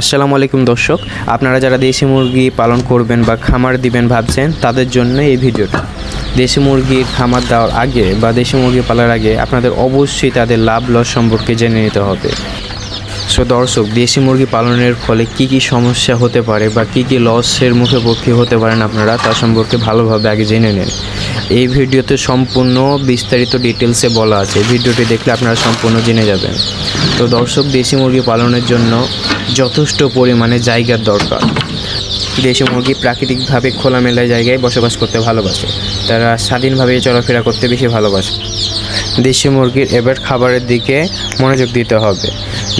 আসসালামু আলাইকুম দর্শক, আপনারা যারা দেশি মুরগি পালন করবেন বা খামার দিবেন ভাবছেন, তাদের জন্য এই ভিডিওটা। দেশি মুরগির খামার দেওয়ার আগে বা দেশি মুরগি পালার আগে আপনাদের অবশ্যই তাদের লাভ লস সম্পর্কে জেনে নিতে হবে। সো দর্শক, দেশি মুরগি পালনের ফলে কি কি সমস্যা হতে পারে বা কি কি লসের মুখে পক্ষে হতে পারেন আপনারা তা সম্পর্কে ভালোভাবে আগে জেনে নেন। এই ভিডিওতে সম্পূর্ণ বিস্তারিত ডিটেলসে বলা আছে। ভিডিওটি দেখলে আপনারা সম্পূর্ণ জেনে যাবেন। তো দর্শক, দেশি মুরগি পালনের জন্য যথেষ্ট পরিমাণে জায়গার দরকার। দেশি মুরগি প্রাকৃতিকভাবে খোলামেলা জায়গায় বসবাস করতে ভালোবাসে। তারা স্বাধীনভাবে চলাফেরা করতে বেশি ভালোবাসে। দেশি মুরগির এবার খাবারের দিকে মনোযোগ দিতে হবে।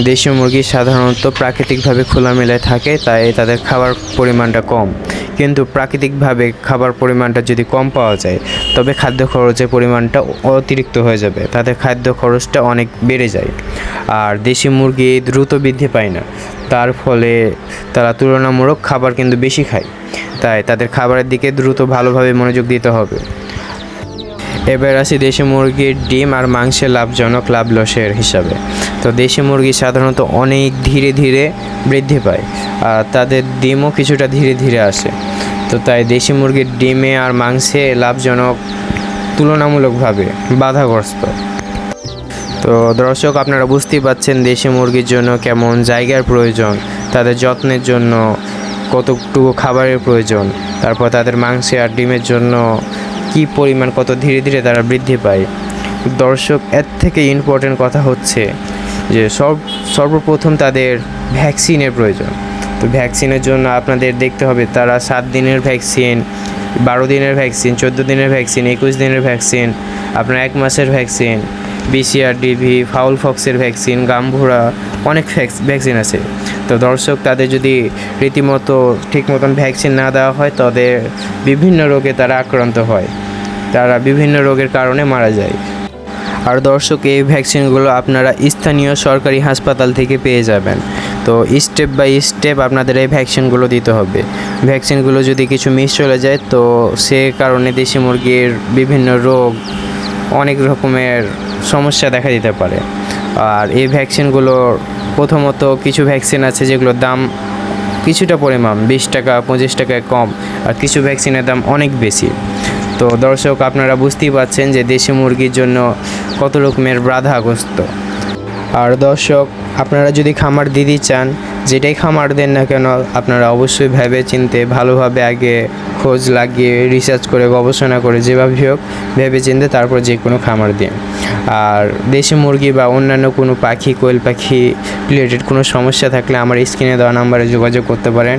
দেশি মুরগি সাধারণত প্রাকৃতিকভাবে খোলামেলায় থাকে, তাই তাদের খাবার পরিমাণটা কম। কিন্তু প্রাকৃতিকভাবে খাবার পরিমাণটা যদি কম পাওয়া যায়, তবে খাদ্য খরচের পরিমাণটা অতিরিক্ত হয়ে যাবে। তাদের খাদ্য খরচটা অনেক বেড়ে যায়। আর দেশি মুরগি দ্রুত বৃদ্ধি পায় না। তার ফলে তারা তুলনামূলক খাবার কিন্তু বেশি খায়। তাই তাদের খাবারের দিকে দ্রুত ভালোভাবে মনোযোগ দিতে হবে। এবার আসি দেশি মুরগির ডিম আর মাংসের লাভজনক লাভ লসের হিসাবে। তো দেশি মুরগি সাধারণত অনেক ধীরে ধীরে বৃদ্ধি পায়, আর তাদের ডিমও কিছুটা ধীরে ধীরে আসে। তো তাই দেশি মুরগির ডিমে আর মাংসে লাভজনক তুলনামূলকভাবে বাধাগ্রস্ত। তো দর্শক, আপনারা বুঝতেই পাচ্ছেন দেশি মুরগির জন্য কেমন জায়গার প্রয়োজন, তাদের যত্নের জন্য কতটুকু খাবারের প্রয়োজন, তারপর তাদের মাংসে আর ডিমের জন্য কি পরিমাণ কত ধীরে ধীরে তারা বৃদ্ধি পায়? দর্শক, এর থেকে ইম্পর্টেন্ট কথা হচ্ছে যে সব, সর্বপ্রথম তাদের ভ্যাকসিনের প্রয়োজন। তো ভ্যাকসিনের জন্য আপনাদের দেখতে হবে তারা সাত দিনের ভ্যাকসিন বারো দিনের ভ্যাকসিন চোদ্দ দিনের ভ্যাকসিন একুশ দিনের ভ্যাকসিন আপনার এক মাসের ভ্যাকসিন বিসিআর ডিভি ফাউল ফক্সের ভ্যাকসিন গামভোড়া অনেক ভ্যাকসিন আছে। তো দর্শক, তাদের যদি রীতিমতো ঠিক মতন ভ্যাকসিন না দেওয়া হয়, তাদের বিভিন্ন রোগে তারা আক্রান্ত হয়। তারা বিভিন্ন রোগের কারণে মারা যায়। আর দর্শক, এই ভ্যাকসিনগুলো আপনারা স্থানীয় সরকারি হাসপাতাল থেকে পেয়ে যাবেন। তো স্টেপ বাই স্টেপ আপনাদের এই ভ্যাকসিনগুলো দিতে হবে। ভ্যাকসিনগুলো যদি কিছু মিস চলে যায়, তো সে কারণে দেশি মুরগির বিভিন্ন রোগ, অনেক রকমের সমস্যা দেখা দিতে পারে। আর এই ভ্যাকসিনগুলোর প্রথমত কিছু ভ্যাকসিন আছে যেগুলোর দাম কিছুটা পরিমাণ, বিশ টাকা, পঁচিশ টাকায় কম, আর কিছু ভ্যাকসিনের দাম অনেক বেশি। তো দর্শক, আপনারা বুঝতেই পাচ্ছেন যে দেশি মুরগির জন্য কত রকমের বাধাগ্রস্ত। আর দর্শক, আপনারা যদি খামার দিদি চান, যেটাই খামার দেন না কেন, আপনারা অবশ্যই ভেবে চিনতে ভালোভাবে আগে খোঁজ লাগিয়ে রিসার্চ করে, গবেষণা করে যেভাবে হোক ভেবে চিনতে তারপর যে কোনো খামার দিন আর দেশি মুরগি বা অন্যান্য কোনো পাখি, কোয়েল পাখি রিলেটেড কোনো সমস্যা থাকলে আমার স্ক্রিনে দেওয়া নাম্বারে যোগাযোগ করতে পারেন।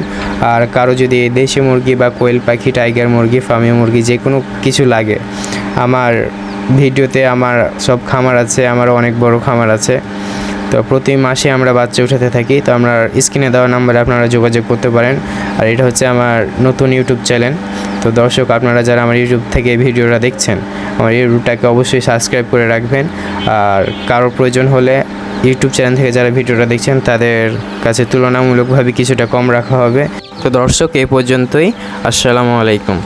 আর কারও যদি দেশি মুরগি বা কোয়েল পাখি টাইগার মুরগি ফার্মি মুরগি যে কোনো কিছু লাগে, আমার ভিডিওতে আমার সব খামার আছে আমার অনেক বড় খামার আছে। তো প্রতি মাসে আমরা বাচ্চা উঠাতে থাকি, তো আমরা স্ক্রিনে দেওয়া নাম্বারে আপনারা যোগাযোগ করতে পারেন। আর এটা হচ্ছে আমার নতুন ইউটিউব চ্যানেল তো দর্শক, আপনারা যারা আমার ইউটিউব থেকে ভিডিওটা দেখছেন, আমার ইউটিউবটাকে অবশ্যই সাবস্ক্রাইব করে রাখবেন। আর কারোর প্রয়োজন হলে ইউটিউব চ্যানেল থেকে যারা ভিডিওটা দেখছেন, তাদের কাছে তুলনামূলকভাবে কিছুটা কম রাখা হবে। তো দর্শক, এ পর্যন্তই। আসসালামু আলাইকুম।